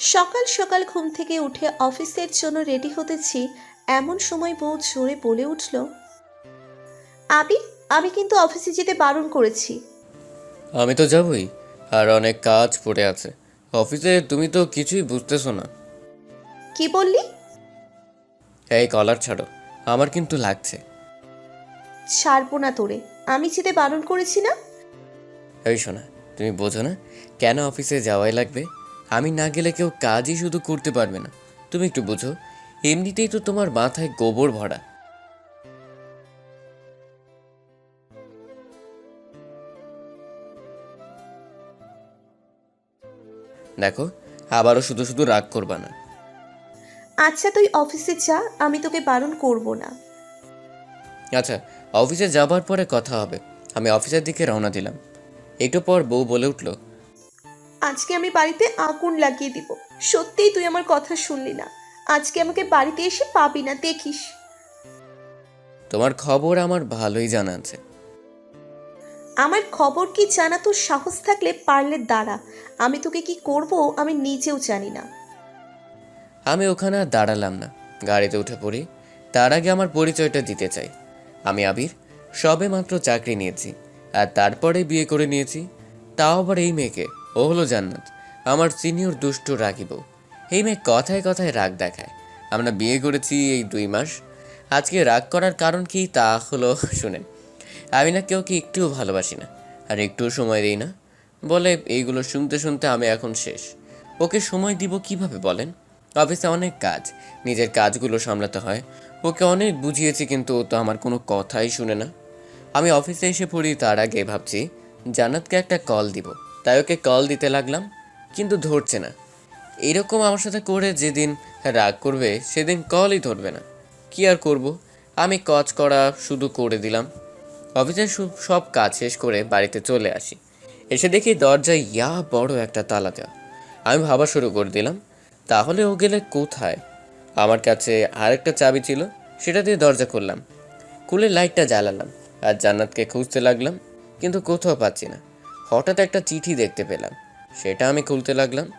সকাল সকাল ঘুম থেকে উঠে অফিসের জন্য রেডি হতেছি এমন সময় বউ জোরে বলে উঠল আবি আমি কিন্তু অফিসে যেতে বারণ করেছি। আমি তো যাবই আর অনেক কাজ পড়ে আছে। অফিসে তুমি তো কিছুই বুঝতেছো না। কি বললি? এই কলার ছাড়ো আমার কিন্তু লাগছে। ছাড়বো না তোরে আমি যেতে বারণ করেছি না? এই শোনা তুমি বোঝো না কেন অফিসে যাওয়াই লাগবে? আমি না গেলে কেউ কাজই শুধু করতে পারবে না। তুমি একটু বুঝো এমনিতেই তো তোমার মাথায় গোবর ভরা। দেখো আবারও শুধু শুধু রাগ করবা না। আচ্ছা তুই অফিসে যা আমি তোকে বারণ করব না। আচ্ছা অফিসে যাবার পরে কথা হবে। আমি অফিসের দিকে রওনা দিলাম। একটু পর বউ বলে উঠল আজকে আমি বাড়িতে আগুন লাগিয়ে দিব। সত্যিই তুই আমার কথা শুনলি না। আজকে আমাকে বাড়িতে এসে পাবি না দেখিস। তোমার খবর আমার ভালোই জানা আছে। আমার খবর কি জানা তোর সাহস থাকলে পারলে দাঁড়া। আমি তোকে কি করব আমি নিজেও জানি না। আমি ওখানে আর দাঁড়ালাম না। গাড়িতে উঠে পড়ি। তার আগে আমার পরিচয়টা দিতে চাই। আমি আবির সবে মাত্র চাকরি নিয়েছি। আর তারপরে বিয়ে করে নিয়েছি। তাও আবার এই মেয়েকে। ও হলো জান্নাত। আমার সিনিয়র দুষ্ট রাগি বউ এই মেয়ে কথায় কথায় রাগ দেখায়। আমরা বিয়ে করেছি এই দুই মাস। আজকে রাগ করার কারণ কি তা হলো শুনেন। আমি না কেউ কি একটুও ভালোবাসি না। আর একটুও সময় দিই না। বলে এইগুলো শুনতে শুনতে আমি এখন শেষ। ওকে সময় দিব কীভাবে বলেন? অফিসে অনেক কাজ। নিজের কাজগুলো সামলাতে হয়। ওকে অনেক বুঝিয়েছি কিন্তু ও তো আমার কোনো কথাই শুনে না। আমি অফিসে এসে পড়ি, তার আগে ভাবছি, জান্নাতকে একটা কল দিব। তাই ওকে কল দিতে লাগলাম, কিন্তু ধরছে না। এরকম আমার সাথে করে যেদিন রাগ করবে, সেদিন কলই ধরবে না। কি আর করব? আমি কাজ করা শুধু করে দিলাম। অফিসের সব- কাজ শেষ করে বাড়িতে চলে আসি। এসে দেখি দরজায় ইয়া বড় একটা তালা দেওয়া। আমি ভাবা শুরু করে দিলাম, তাহলে ও গেলে কোথায়? আমার কাছে আরেকটা চাবি ছিল, সেটা দিয়ে দরজা খুললাম। খুলে লাইটটা জ্বালালাম, আর জান্নাতকে খুঁজতে লাগলাম, কিন্তু কোথাও পাচ্ছি না। হঠাৎ একটা চিঠি দেখতে পেলাম। সেটা আমি খুলতে লাগলাম।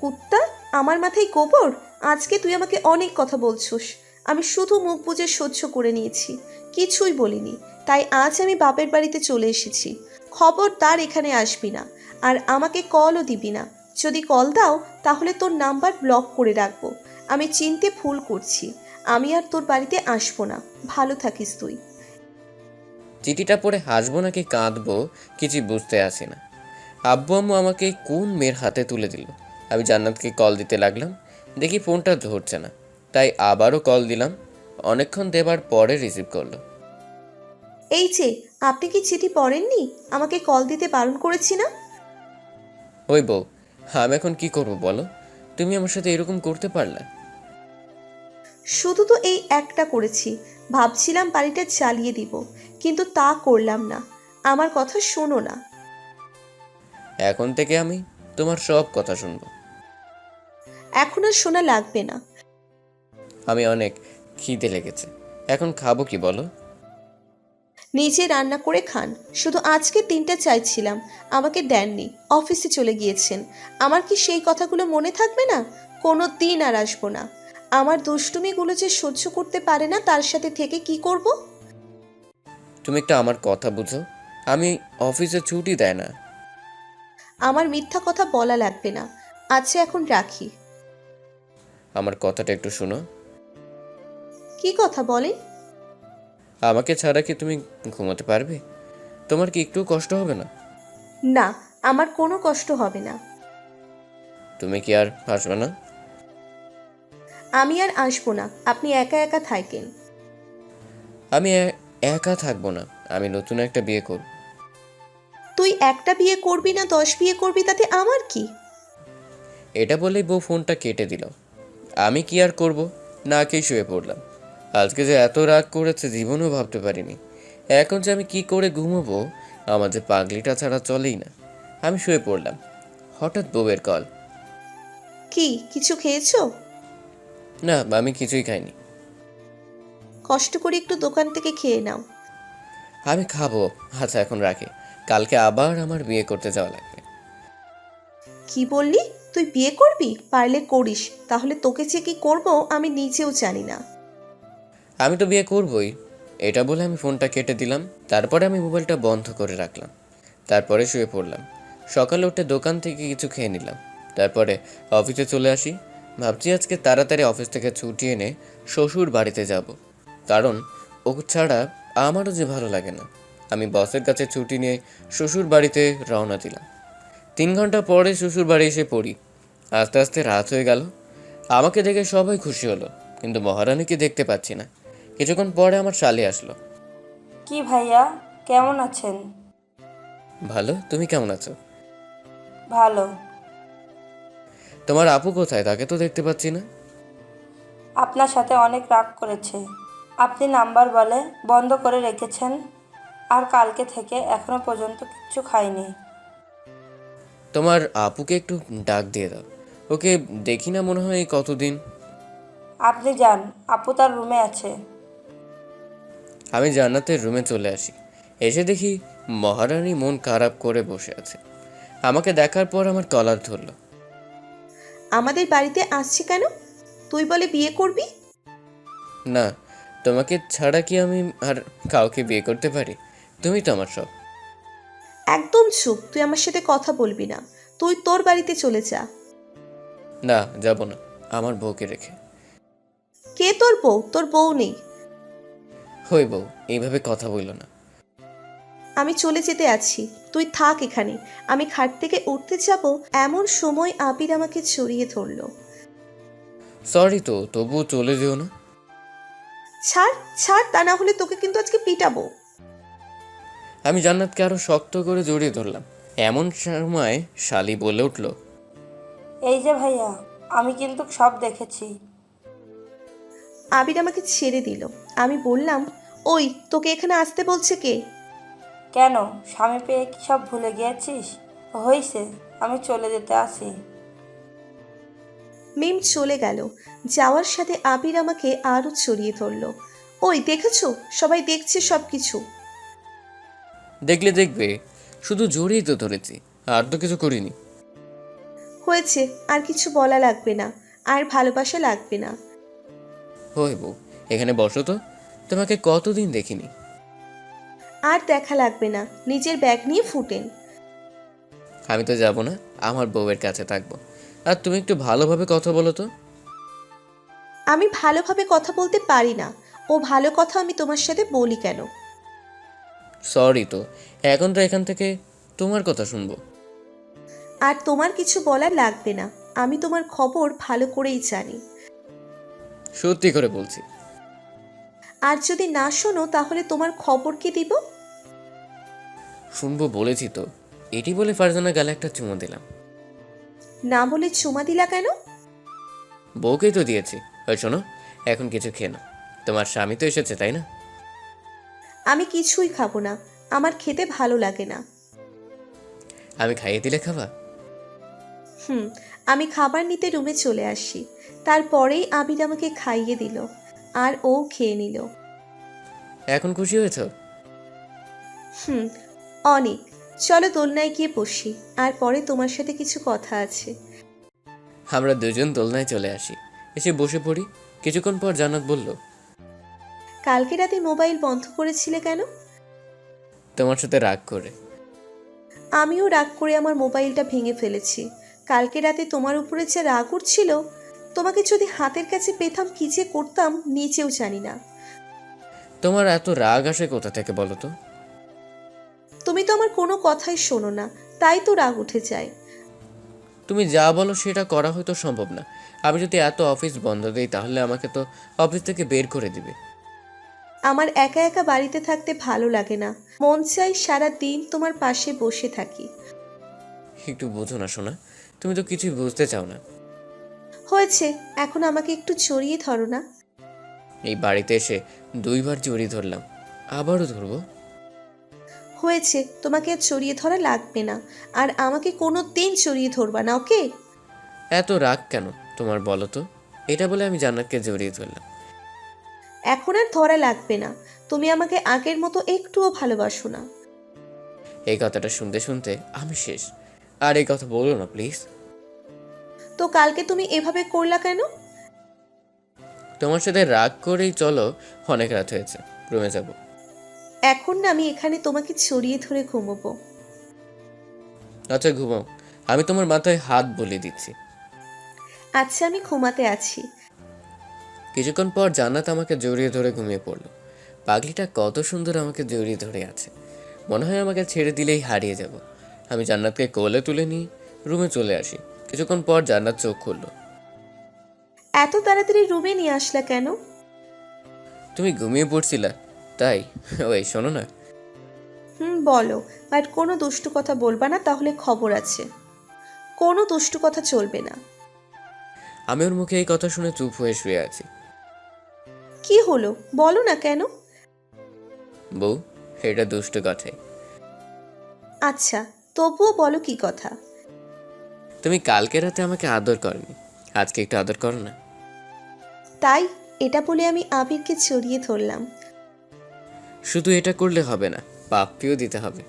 কুত্তা, আমার মাথায় গোবর? আজকে তুই আমাকে অনেক কথা বলছস। আমি শুধু মুখ বুজে সহ্য করে নিয়েছি। কিছুই বলিনি। তাই আজ আমি বাপের বাড়িতে চলে এসেছি। খবরদার এখানে আসবি না। আর আমাকে কলও দিবি না। যদি কল দাও, তাহলে তোর নাম্বার ব্লক করে রাখব। আমি চিনতে ভুল করছি। আমি আর তোর বাড়িতে আসব না। ভালো থাকিস তুই। চিঠিটা পড়ে হাসবো নাকি কাঁদবো কিছু বুঝতে আসি না। আব্বু আম্মু আমাকে কোন মেয়ের হাতে তুলে দিল? আমি জান্নাতকে কল দিতে লাগলাম। দেখি ফোনটা ধরছে না। তাই আবারও কল দিলাম। অনেকক্ষণ দেবার পরে রিসিভ করল। এই যে আপনি কি চিঠি পড়েননি? আমাকে কল দিতে বারণ করেছি না? ওই বউ আমি এখন কি করব বলো? তুমি আমার সাথে এরকম করতে পারলে? শুধু তো এই একটা করেছি। ভাবছিলাম বাড়িটা চালিয়ে দিব কিন্তু তা করলাম না। আমার কথা শোনো না। এখন থেকে আমি তোমার সব কথা শুনব। এখন আর শোনা লাগবে না। আমি অনেক খিদে লেগেছে। এখন খাব কি বলো? নিজে রান্না করে খান। শুধু আজকে তিনটা চাইছিলাম আমাকে দেননি অফিসে চলে গিয়েছেন। আমার কি সেই কথাগুলো মনে থাকবে না? কোনো দিন আর আসব না। আমার দুষ্টুমিগুলো যে সহ্য করতে পারে না তার সাথে থেকে কি করব? তুমি একটা আমার কথা বুঝো। আমি অফিসে ছুটি দেয় না। আমার মিথ্যা কথা বলা লাগবে না। আচ্ছা এখন রাখি। আমার কথাটা একটু শোনো। কি কথা বলেন আমাকে ছাড়া কি তুমি ঘুমোতে পারবে? তোমার কি একটু কষ্ট হবে না? না আমার কোনো কষ্ট হবে না। তুমি কি আর হাসবে না? আমি আর আসব না আপনি একা একা থাকেন। আমি এ- একা থাকব না আমি নতুন একটা বিয়ে করব। তুই একটা বিয়ে করবি না দশ বিয়ে করবি তাতে আমার কি? এটা বলেই বউ ফোনটা কেটে দিল। আমি কি আর করব? না খেয়ে শুয়ে পড়লাম। আজকে যে এত রাগ করেছে জীবনও ভাবতে পারিনি। এখন যে আমি কি করে ঘুমোবো আমার যে পাগলিটা ছাড়া চলেই না। আমি শুয়ে পড়লাম। হঠাৎ বউয়ের কল কি কিছু খেয়েছো? না আমি কিছুই খাইনি। কষ্ট করে একটু দোকান থেকে খেয়ে নাও। আমি খাব। আচ্ছা এখন রাখি। কালকে আবার আমার বিয়ে করতে যাওয়া লাগবে। কি বললি? তুই বিয়ে করবি? পারলে করিস। তাহলে তোকে যে কি করব আমি নিজেও জানি না। আমি তো বিয়ে করবই। এটা বলে আমি ফোনটা কেটে দিলাম। তারপরে আমি মোবাইলটা বন্ধ করে রাখলাম। তারপরে শুয়ে পড়লাম। সকালে উঠে দোকান থেকে কিছু খেয়ে নিলাম। তারপরে অফিসে চলে আসি। ভাবছি আজকে তাড়াতাড়ি অফিস থেকে ছুটি এনে শ্বশুর বাড়িতে যাব। কারণ ও ছাড়া আমারও যে ভালো লাগে না। আমি বসের কাছে ছুটি নিয়ে শ্বশুর বাড়িতে রওনা দিলাম। তিন ঘণ্টা পরে শ্বশুর বাড়ি এসে পড়ি। আস্তে আস্তে রাত হয়ে গেল। আমাকে দেখে সবাই খুশি হলো কিন্তু মহারানীকে দেখতে পাচ্ছি না। কিছুক্ষণ পরে আমার শালি আসলো। কি ভাইয়া কেমন আছেন? ভালো তুমি কেমন আছো? ভালো। তোমার আপু কোথায়? তাকে তো দেখতে পাচ্ছি না। আপনার সাথে অনেক রাগ করেছে। আপনি নাম্বার বলে বন্ধ করে রেখেছেন আর কালকে থেকে এখনও পর্যন্ত কিচ্ছু খাইনি। তোমার আপুকে একটু ডাক দিয়ে দাও। ওকে দেখি না মনে হয় কতদিন। আপনি যান আপু তার রুমে আছে। আমি জান্নাতের রুমে চলে আসি। এসে দেখি মহারানী মন খারাপ করে বসে আছে। আমাকে দেখার পর আমার কলার ধরলো। আমাদের বাড়িতে আসছে কেন? তুই বলে বিয়ে করবি? না তোমাকে ছাড়া কি আমি আর কাউকে বিয়ে করতে পারি? তুমি তো আমার সব। একদম চুপ তুই আমার সাথে কথা বলবি না। তুই তোর বাড়িতে চলে যা। না যাব না। আমার বউকে রেখে। কে তোর বউ? তোর বউ নেই। হই বউ এইভাবে কথা বলল না। আমি চলে যেতে আছি। তুই থাক এখানে। আমি খাট থেকে উঠতে যাব এমন সময় আবির আমাকে জড়িয়ে ধরলো। সরি তো তবুও চলে যেও না। ছাড় ছাড় তা না হলে তোকে কিন্তু আজকে পিটাবো। আমি জান্নাতকে আরও শক্ত করে জড়িয়ে ধরলাম। এমন সময় শালি বলে উঠল এই যে ভাইয়া আমি কিন্তু সব দেখেছি। আবির আমাকে ছেড়ে দিল। আমি বললাম ওই তোকে এখানে আসতে বলছে কে? কেন? স্বামী পেয়ে কি সব ভুলে গিয়েছিস? হয়েছে আমি চলে যেতে আসি। মিম চলে গেল। যাওয়ার সাথে আবির আমাকে আরও ছড়িয়ে ধরলো। ওই দেখেছ? সবাই দেখছে সব কিছু দেখলে দেখবে শুধু জড়িয়ে তো ধরেছি আর তো কিছু করিনি। হয়েছে আর কিছু বলা লাগবে না আর ভালোবাসা লাগবে না। হই বউ এখানে বসো তো। তোমাকে কতদিন দেখিনি। আর দেখা লাগবে না। নিজের ব্যাগ নিয়ে ফুটেন। আমি তো যাব না আমার বউয়ের কাছে থাকব। আর তুমি একটু ভালোভাবে কথা বলো তো। আমি ভালোভাবে কথা বলতে পারি না। ও ভালো কথা আমি তোমার সাথে বলি কেন? সরি তো এখন তো এখান থেকে তোমার কথা শুনব। আর তোমার কিছু বলার লাগবে না। আমি তোমার খবর ভালো করেই জানি। সত্যি করে বলছি আর যদি না শোনো তাহলে তোমার খবর কি দিব? শুনব বলেছি তো। এটি বলে ফারজানা গালে একটা চুমো দিলাম। না বলে চুমা দিলা কেন? বউকেই তো দিয়েছি। ওই শোনো এখন কিছু খেয়ে নাও। তোমার স্বামী তো এসেছে তাই না? আমি কিছুই খাব না। আমার খেতে ভালো লাগে না। আমি খাইয়ে দিলে খাবা? হুম আমি খাবার নিতে রুমে চলে আসি। তারপরেই আবির আমাকে খাইয়ে দিল। আর ও খেয়ে নিল। এখন খুশি হয়েছ? হুম অনেক। চলো দোলনায় গিয়ে বসি আর পরে তোমার সাথে কিছু কথা আছে। আমরা দুজন দোলনায় চলে আসি। এসে বসে পড়ি। কিছুক্ষণ পর জান্নাত বলল কালকে রাতে মোবাইল বন্ধ করেছিলে কেন? তোমার সাথে রাগ করে। আমিও রাগ করে আমার মোবাইলটা ভেঙে ফেলেছি। কালকে রাতে তোমার উপরে যে রাগ উঠছিল তোমাকে যদি হাতের কাছে পেতাম কি যে করতাম নিচেও জানি না। তোমার এত রাগ আসে কোথা থেকে বলো তো? তুমি তো আমার কোনো কথাই শোনো না তাই তো রাগ উঠে যায়। তুমি যা বলো সেটা করা হয়তো সম্ভব না। আমি যদি এত অফিস বন্ধ দিই তাহলে আমাকে তো অফিস থেকে বের করে দিবে। আমার একা একা বাড়িতে থাকতে ভালো লাগে না। মন চাই সারা দিন তোমার পাশে বসে থাকি। একটু বোঝো না শোনা তুমি তো কিছুই বুঝতে চাও না। হয়েছে এখন আমাকে একটু জড়িয়ে ধরো না। এই বাড়িতে এসে দুইবার জড়িয়ে ধরলাম আবারও ধরবো? হয়েছে তোমাকে আর চড়িয়ে ধরা লাগবে না আর আমাকে কোনো দিন চড়িয়ে ধরবা না ওকে? এত রাগ কেন তোমার বলো তো? এটা বলে আমি জান্নাতকে জড়িয়ে ধরলাম। এখন আর ধরা লাগবে না তুমি আমাকে আগের মতো একটুও ভালোবাসো না। এই কথাটা শুনতে শুনতে আমি শেষ। আর এই কথা বলো না প্লিজ। তো কালকে তুমি এভাবে করলা কেন? তোমার সাথে রাগ করেই চলো অনেক রাত হয়েছে রুমে যাব। এখন না আমি এখানে তোমাকে ছড়িয়ে ধরে ঘুমোবো। আচ্ছা ঘুমাও। আমি তোমার মাথায় হাত বলে দিচ্ছি। আচ্ছা আমি ঘুমাতে আছি। কিছুক্ষণ পর জান্নাত আমাকে জড়িয়ে ধরে ঘুমিয়ে পড়ল। পাগলিটা কত সুন্দর আমাকে জড়িয়ে ধরে আছে। মনে হয় আমাকে ছেড়ে দিলেই হারিয়ে যাব। আমি জান্নাতকে কোলে তুলে নিই রুমে চলে আসি। কিছুক্ষণ পর জান্নাত চোখ খুললো। এত তাড়াতাড়ি রুমে নিয়ে আসলা কেন? তুমি ঘুমিয়ে পড়ছিলা তাই? ওই শোনো না। হুম বলো। বাট কোনো দুষ্টু কথা বলবা না তাহলে খবর আছে। কোনো দুষ্টু কথা চলবে না। আমি ওর মুখে এই কথা শুনে চুপ হয়ে শুয়ে আছি। কি হলো? বলো না কেন? বউ এটা দুষ্ট কথাই। আচ্ছা তবুও বলো কি কথা? তুমি কালকে রাতে আমাকে আদর করনি। আজকে একটু আদর করো না। তাই এটা বলে আমি আবিরকে জড়িয়ে ধরলাম। শুধু এটা করলে হবে না পাপ্পিও দিতে হবে।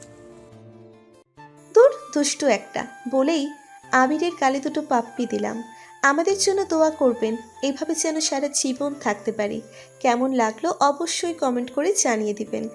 দূর দুষ্টু একটা বলেই আবিরের কালে দুটো পাপ্পি দিলাম। আমাদের জন্য দোয়া করবেন এভাবে যেন সারা জীবন থাকতে পারি। কেমন লাগল অবশ্যই কমেন্ট করে জানিয়ে দিবেন।